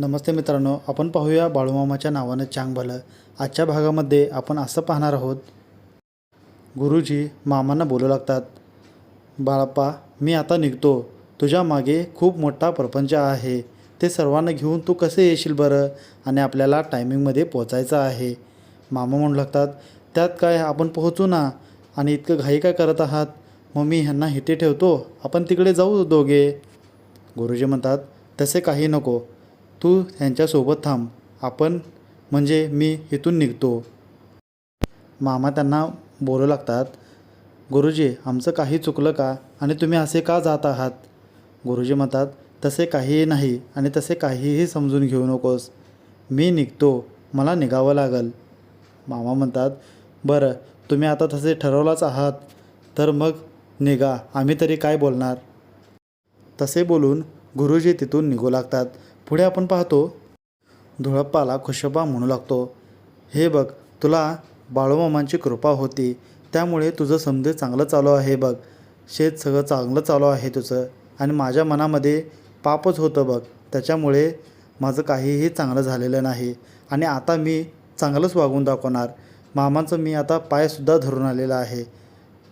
नमस्ते मित्रांनो आपण पाहूया बाळूमामाच्या नावानं चांग भलं आजच्या भागामध्ये आपण असं पाहणार आहोत गुरुजी मामांना बोलू लागतात बाळप्पा मी आता निघतो. तुझ्या मागे खूप मोठा प्रपंच आहे. ते सर्वांना घेऊन तू कसे येशील बरं? आणि आपल्याला टायमिंगमध्ये पोचायचं आहे. मामा म्हणू लागतात त्यात काय आपण पोहोचू ना? आणि इतकं घाई काय करत आहात? मग मी ह्यांना हिते ठेवतो. आपण तिकडे जाऊ दोघे. गुरुजी म्हणतात तसे काही नको. तू त्यांच्यासोबत थांब. आपण म्हणजे मी इथून निघतो. मामा त्यांना बोलू लागतात गुरुजी आमचं काही चुकलं का? आणि तुम्ही असे का जात आहात? गुरुजी म्हणतात तसे काहीही नाही आणि तसे काहीही समजून घेऊ नकोस. मी निघतो मला निघावं लागल. मामा म्हणतात बरं तुम्ही आता तसे ठरवलाच आहात. तर मग निघा आम्ही तरी काय बोलणार? तसे बोलून गुरुजी तिथून निघू लागतात. पुढे आपण पाहतो धुळप्पाला खुशबा म्हणू लागतो. हे बघ तुला बाळूमामांची कृपा होती. त्यामुळे तुझं समजे चांगलं चालू आहे बघ. शेत सगळं चांगलं चालू आहे तुझं. आणि माझ्या मनामध्ये पापच होतं बघ. त्याच्यामुळे माझं काहीही चांगलं झालेलं नाही. आणि आता मी चांगलंच वागून दाखवणार. मामांचं मी आता पायसुद्धा धरून आलेलं आहे.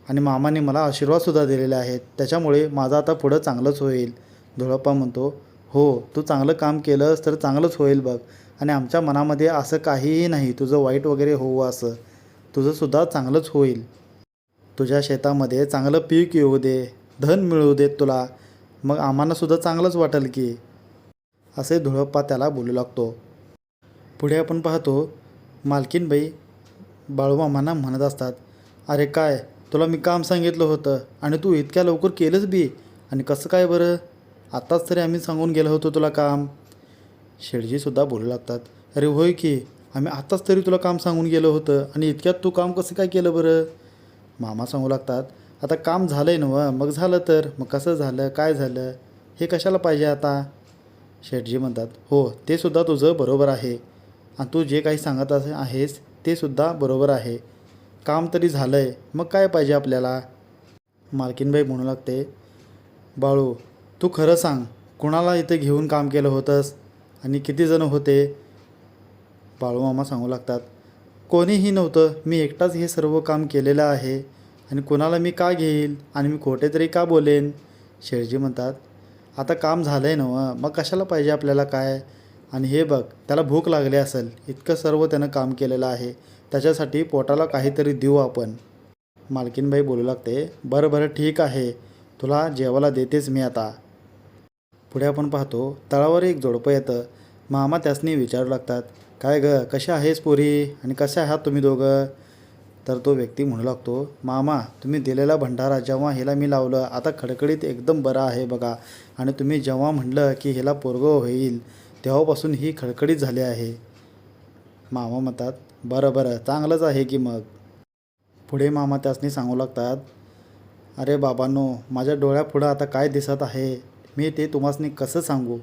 आणि मामाने मला आशीर्वादसुद्धा दिलेले आहेत. त्याच्यामुळे माझं आता पुढं चांगलंच होईल. धुळप्पा म्हणतो हो तू चांगलं काम केलंस तर चांगलंच होईल बघ. आणि आमच्या मनामध्ये असं काहीही नाही तुझं वाईट वगैरे होऊ असं. तुझंसुद्धा चांगलंच होईल. तुझ्या शेतामध्ये चांगलं पीक येऊ दे धन मिळू देत तुला. मग आम्हालासुद्धा चांगलंच वाटेल की. असे धुळप्पा त्याला बोलू लागतो. पुढे आपण पाहतो मालकीनबाई बाळूमामांना म्हणत असतात अरे काय तुला मी काम सांगितलं होतं आणि तू इतक्या लवकर केलंच बी. आणि कसं काय बरं? आत्ताच तरी आम्ही सांगून गेलो होतो तुला काम. शेडजीसुद्धा बोलू लागतात अरे होय की आम्ही आत्ताच तरी तुला काम सांगून गेलो होतं आणि इतक्यात तू काम कसं काय केलं बरं? मामा सांगू लागतात आता काम झालं आहे नवं मग झालं तर मग कसं झालं काय झालं हे कशाला पाहिजे आता? शेठजी म्हणतात हो ते सुद्धा तुझं बरोबर आहे आणि तू जे काही सांगत अस आहेस ते सुद्धा बरोबर आहे. काम तरी झालं आहे मग काय पाहिजे आपल्याला? मालकीनबाई म्हणू लागते बाळू तू खरं सांग कुणाला इथे घेऊन काम केलं होतंस? आणि किती जण होते? बाळूमामा सांगू लागतात कोणीही नव्हतं मी एकटाच हे सर्व काम केलेलं आहे. आणि कोणाला मी का घेईल? आणि मी खोटे तरी का बोलेन? शेळजी म्हणतात आता काम झालं आहे नवं मग कशाला पाहिजे आपल्याला काय? आणि हे बघ त्याला भूक लागली असेल इतकं सर्व त्यानं काम केलेलं आहे त्याच्यासाठी पोटाला काहीतरी देऊ आपण. मालकीनबाई बोलू लागते बरं बरं ठीक आहे तुला जेवायला देतेच मी आता. पुढे आपण पाहतो तळावर एक जोडपं येतं. मामा त्यासनी विचारू लागतात काय ग कशा आहेस पोरी? आणि कसे आहात तुम्ही दोघं? तर तो व्यक्ती म्हणू लागतो मामा तुम्ही दिलेला भंडारा जेव्हा हिला मी लावलं आता खडखडीत एकदम बरा आहे बघा. आणि तुम्ही जेव्हा म्हणलं की हिला पोरगं होईल तेव्हापासून ही खडखडीत झाली आहे. मामा म्हणतात बरं बरं चांगलंच आहे की मग. पुढे मामा त्यासनी सांगू लागतात अरे बाबांनो माझ्या डोळ्यापुढं आता काय दिसत आहे? मी ते तुम्हासनी कसं सांगू?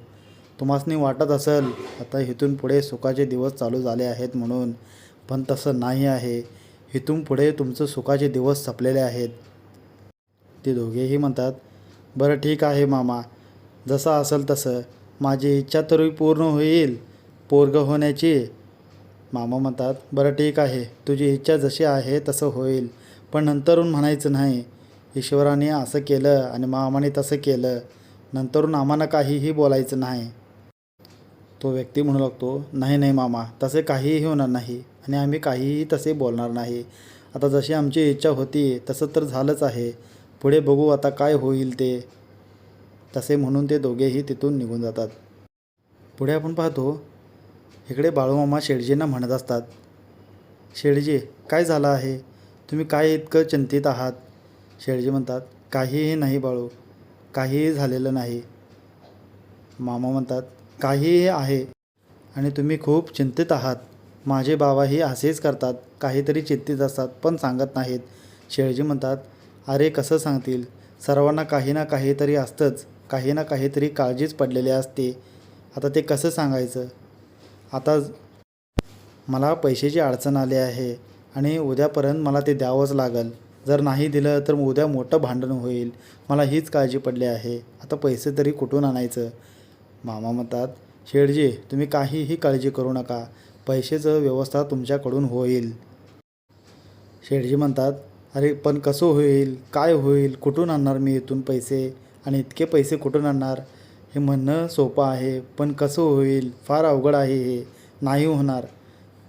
तुम्हासनी वाटत असेल आता इथून पुढे सुखाचे दिवस चालू झाले आहेत म्हणून पण तसं नाही आहे. इथून पुढे तुमचं सुखाचे दिवस संपलेले आहेत. ते दोघेही म्हणतात बरं ठीक आहे मामा. जसं असेल तसं. माझी इच्छा तरी पूर्ण होईल पोरगं होण्याची. मामा म्हणतात बरं ठीक आहे. तुझी इच्छा जशी आहे तसं होईल. पण नंतरून म्हणायचं नाही. ईश्वराने असं केलं आणि मामाने तसं केलं. नंतरून आम्हाला काहीही बोलायचं नाही. तो व्यक्ती म्हणू लागतो नाही नाही मामा तसे काहीही होणार नाही आणि आम्ही काहीही तसे बोलणार नाही. आता जशी आमची इच्छा होती तसं तर झालंच आहे. पुढे बघू आता काय होईल ते. तसे म्हणून ते दोघेही तिथून निघून जातात. पुढे आपण पाहतो इकडे बाळूमामा शेडजींना म्हणत असतात शेडजी काय झालं आहे? तुम्ही काय इतकं चिंतित आहात? शेडजी म्हणतात काहीही नाही बाळू काहीही झालेलं नाही. मामा म्हणतात काहीही आहे आणि तुम्ही खूप चिंतित आहात. माझे बाबाही असेच करतात काहीतरी चिंतित असतात पण सांगत नाहीत. शेळजी म्हणतात अरे कसं सांगतील? सर्वांना काही ना काहीतरी असतंच. काही ना काहीतरी काळजीच पडलेली असते. आता ते कसं सांगायचं? आता मला पैशाची अडचण आली आहे आणि उद्यापर्यंत मला ते द्यावंच लागेल. जर नाही दिलं तर उद्या मोठं भांडण होईल. मला हीच काळजी पडली आहे. आता पैसे तरी कुठून आणायचं? मामा म्हणतात शेडजी तुम्ही काहीही काळजी करू नका. पैशाचं व्यवस्था तुमच्याकडून होईल. शेडजी म्हणतात अरे पण कसं होईल? काय होईल? कुठून आणणार मी इथून पैसे? आणि इतके पैसे कुठून आणणार? हे म्हणणं सोपं आहे पण कसं होईल? फार अवघड आहे हे. नाही होणार.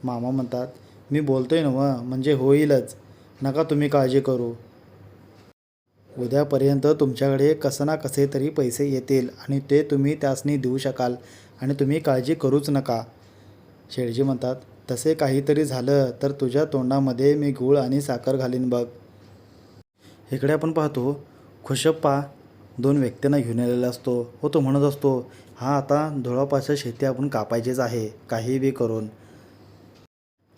मामा म्हणतात मी बोलतोय ना मग म्हणजे होईलच. नका तुम्ही काळजी करू. उद्यापर्यंत तुमच्याकडे कसं ना कसे तरी पैसे येतील आणि ते तुम्ही त्यासनी देऊ शकाल आणि तुम्ही काळजी करूच नका. शेळजी म्हणतात तसे काहीतरी झालं तर तुझ्या तोंडामध्ये मी गूळ आणि साखर घालीन बघ. इकडे आपण पाहतो खुशप्पा दोन व्यक्तींना घेऊन आलेला असतो व तो म्हणत असतो हा आता धुळापासून शेती आपण कापायचीच आहे काही बी करून.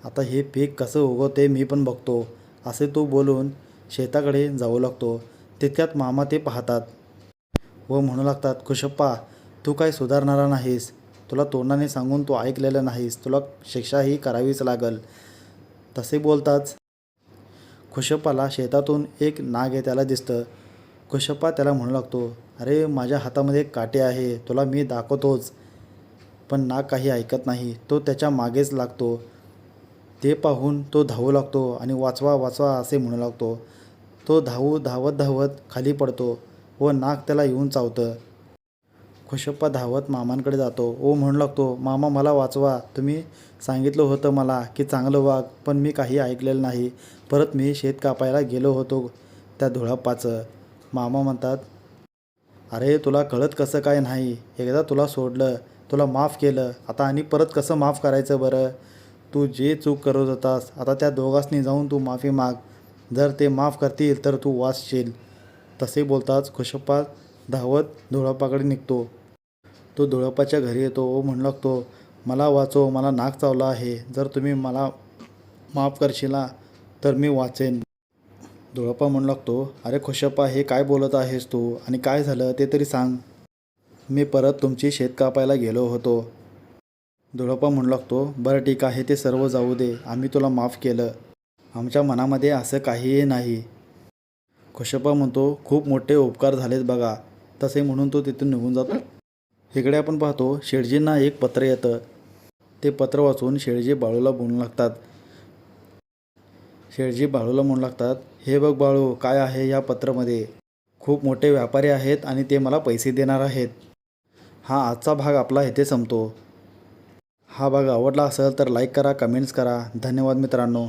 आता हे पीक कसं उगवते मी पण बघतो. असे तो बोलून शेताकडे जाऊ लागतो. तितक्यात मामा ते पाहतात. व म्हणू लागतात खुशप्पा तू काय सुधारणारा नाहीस. तुला तोंडाने सांगून तू ऐकलेलं नाहीस. तुला शिक्षाही करावीच लागल. तसे बोलताच खुशप्पाला शेतातून एक नाग आहे त्याला दिसतं. खुशप्पा त्याला म्हणू लागतो अरे माझ्या हातामध्ये काटे आहे. तुला मी दाखवतोच. पण नाग काही ऐकत नाही. तो त्याच्या मागेच लागतो. ते पाहून तो धावू लागतो आणि वाचवा वाचवा असे म्हणू लागतो. तो धावू धावत धावत खाली पडतो व नाक त्याला येऊन चावतं. खुशप्पा धावत मामांकडे जातो. ओ म्हणू लागतो मामा मला वाचवा. तुम्ही सांगितलं होतं मला की चांगलं वाघ पण मी काही ऐकलेलं नाही. परत मी शेत कापायला गेलो होतो त्या धुळप्पाचं. मामा म्हणतात अरे तुला कळत कसं काय नाही? एकदा तुला सोडलं तुला माफ केलं. आता आणि परत कसं माफ करायचं बरं? तू जे चूक करत होतास आता त्या दोघांनी जाऊन तू माफी माग. जर ते माफ करतील तर तू वाचशील. तसे बोलताच खुशप्पा धावत धुळप्पाकडे निघतो. तो धुळप्पाच्या घरी येतो व म्हणू लागतो मला वाचो मला नाक चावला आहे. जर तुम्ही मला माफ करशिला तर मी वाचेन. धुळप्पा म्हणू लागतो अरे खुशप्पा हे काय बोलत आहेस तू? आणि काय झालं ते तरी सांग. मी परत तुमची शेत कापायला गेलो होतो. धुळापा म्हणू लागतो बरं ठीक आहे ते सर्व जाऊ दे आम्ही तुला माफ केलं. आमच्या मनामध्ये असं काहीही नाही. खुशप्पा म्हणतो खूप मोठे उपकार झालेत बघा तसे म्हणून तो तिथून निघून जातो. इकडे आपण पाहतो शेळजींना एक पत्र येतं. ते पत्र वाचून शेळजी बाळूला बोलू लागतात. शेळजी बाळूला म्हणू लागतात हे बघ बाळू काय आहे या पत्रामध्ये? खूप मोठे व्यापारी आहेत आणि ते मला पैसे देणार आहेत. हा आजचा भाग आपला इथे संपतो. हा भाग आवडला असेल तर लाईक करा कमेंट्स करा. धन्यवाद मित्रांनो.